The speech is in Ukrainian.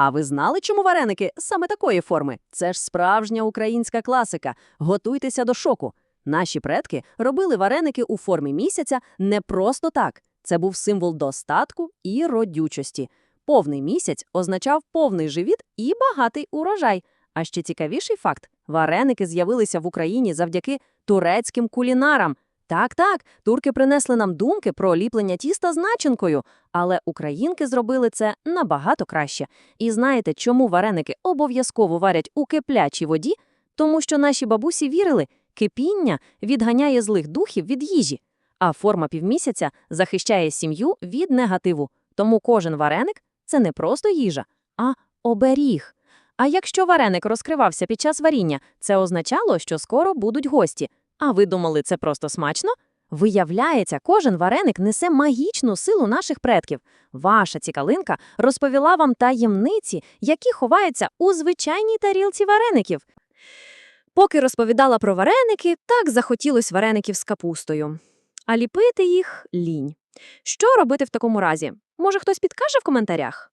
А ви знали, чому вареники саме такої форми? Це ж справжня українська класика. Готуйтеся до шоку. Наші предки робили вареники у формі місяця не просто так. Це був символ достатку і родючості. Повний місяць означав повний живіт і багатий урожай. А ще цікавіший факт – вареники з'явилися в Україні завдяки турецьким кулінарам. Так-так, турки принесли нам думки про ліплення тіста з начинкою, але українки зробили це набагато краще. І знаєте, чому вареники обов'язково варять у киплячій воді? Тому що наші бабусі вірили, кипіння відганяє злих духів від їжі, а форма півмісяця захищає сім'ю від негативу. Тому кожен вареник – це не просто їжа, а оберіг. А якщо вареник розкривався під час варіння, це означало, що скоро будуть гості. А ви думали, це просто смачно? Виявляється, кожен вареник несе магічну силу наших предків. Ваша цікалинка розповіла вам таємниці, які ховаються у звичайній тарілці вареників. Поки розповідала про вареники, так захотілось вареників з капустою. А ліпити їх – лінь. Що робити в такому разі? Може, хтось підкаже в коментарях?